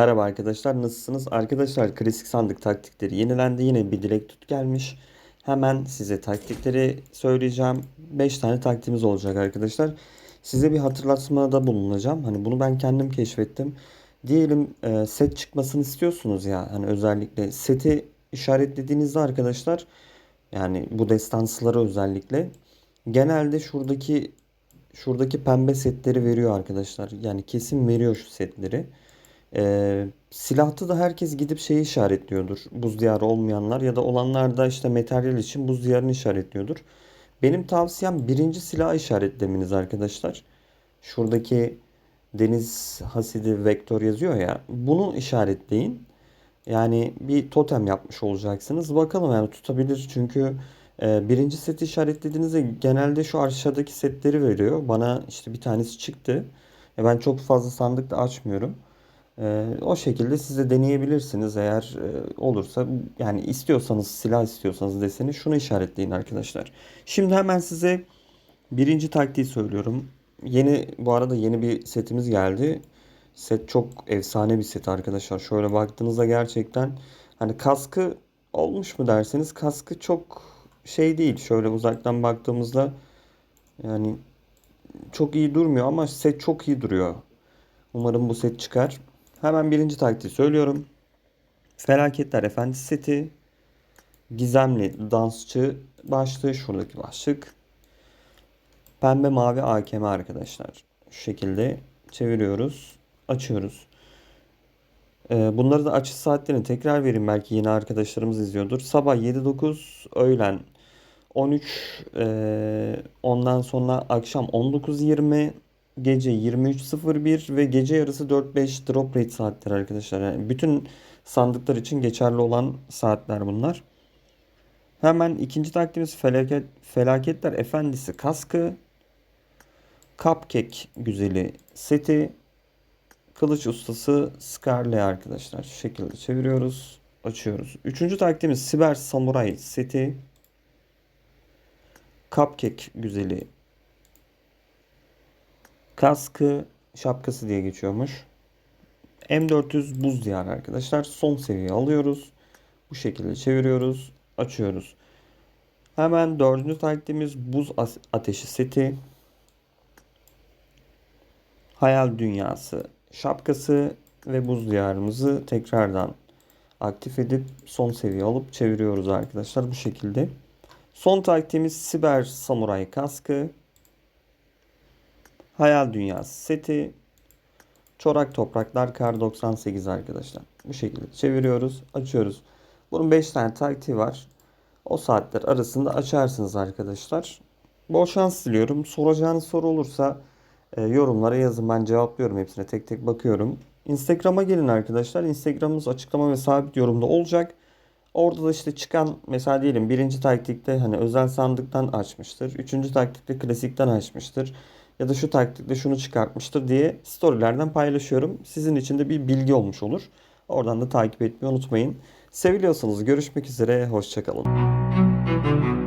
Merhaba arkadaşlar nasılsınız? Arkadaşlar klasik sandık taktikleri yenilendi. Yine bir dilek tut gelmiş. Hemen size taktikleri söyleyeceğim. 5 tane taktiğimiz olacak arkadaşlar. Size bir hatırlatmada bulunacağım. Hani bunu ben kendim keşfettim. Diyelim e, set çıkmasını istiyorsunuz ya. Hani özellikle seti işaretlediğinizde arkadaşlar yani bu destansıları özellikle genelde şuradaki şuradaki pembe setleri veriyor arkadaşlar. Yani kesin veriyor şu setleri. Ee, silahta da herkes gidip şeyi işaretliyordur. Buz diyarı olmayanlar ya da olanlar da işte materyal için buz diyarını işaretliyordur. Benim tavsiyem birinci silahı işaretlemeniz arkadaşlar. Şuradaki deniz hasidi vektör yazıyor ya. Bunu işaretleyin. Yani bir totem yapmış olacaksınız. Bakalım yani tutabilir çünkü e, birinci seti işaretlediğinizde genelde şu aşağıdaki setleri veriyor. Bana işte bir tanesi çıktı. E, ben çok fazla sandık da açmıyorum. Ee, o şekilde siz de deneyebilirsiniz eğer e, olursa yani istiyorsanız silah istiyorsanız deseni şunu işaretleyin arkadaşlar. Şimdi hemen size birinci taktiği söylüyorum. Yeni bu arada yeni bir setimiz geldi. Set çok efsane bir set arkadaşlar. Şöyle baktığınızda gerçekten hani kaskı olmuş mu derseniz kaskı çok şey değil. Şöyle uzaktan baktığımızda yani çok iyi durmuyor ama set çok iyi duruyor. Umarım bu set çıkar. Hemen birinci taktiği söylüyorum. Felaketler Efendisi seti. Gizemli dansçı başlığı. Şuradaki başlık. Pembe mavi AKM arkadaşlar. Şu şekilde çeviriyoruz. Açıyoruz. Ee, bunları da açış saatlerini tekrar vereyim. Belki yeni arkadaşlarımız izliyordur. Sabah 7-9, öğlen 13, e, ondan sonra akşam 19-20, gece 23.01 ve gece yarısı 4-5 drop rate saatleri arkadaşlar. Yani bütün sandıklar için geçerli olan saatler bunlar. Hemen ikinci taktiğimiz felaket, felaketler efendisi kaskı. Cupcake güzeli seti. Kılıç ustası Scarlet arkadaşlar. Şu şekilde çeviriyoruz. Açıyoruz. Üçüncü taktiğimiz Siber Samuray seti. Cupcake güzeli Kaskı şapkası diye geçiyormuş. M400 buz diyarı arkadaşlar. Son seviye alıyoruz. Bu şekilde çeviriyoruz. Açıyoruz. Hemen dördüncü taktiğimiz buz ateşi seti. Hayal dünyası şapkası ve buz diyarımızı tekrardan aktif edip son seviye alıp çeviriyoruz arkadaşlar bu şekilde. Son taktiğimiz siber samuray kaskı. Hayal Dünyası seti. Çorak Topraklar Kar 98 arkadaşlar. Bu şekilde çeviriyoruz, açıyoruz. Bunun 5 tane taktiği var. O saatler arasında açarsınız arkadaşlar. Bol şans diliyorum. Soracağınız soru olursa e, yorumlara yazın. Ben cevaplıyorum hepsine. Tek tek bakıyorum. Instagram'a gelin arkadaşlar. Instagram'ımız açıklama ve sabit yorumda olacak. Orada da işte çıkan mesela diyelim birinci taktikte hani özel sandıktan açmıştır. Üçüncü taktikte klasikten açmıştır ya da şu taktikle şunu çıkartmıştır diye storylerden paylaşıyorum. Sizin için de bir bilgi olmuş olur. Oradan da takip etmeyi unutmayın. Seviliyorsanız görüşmek üzere. Hoşçakalın.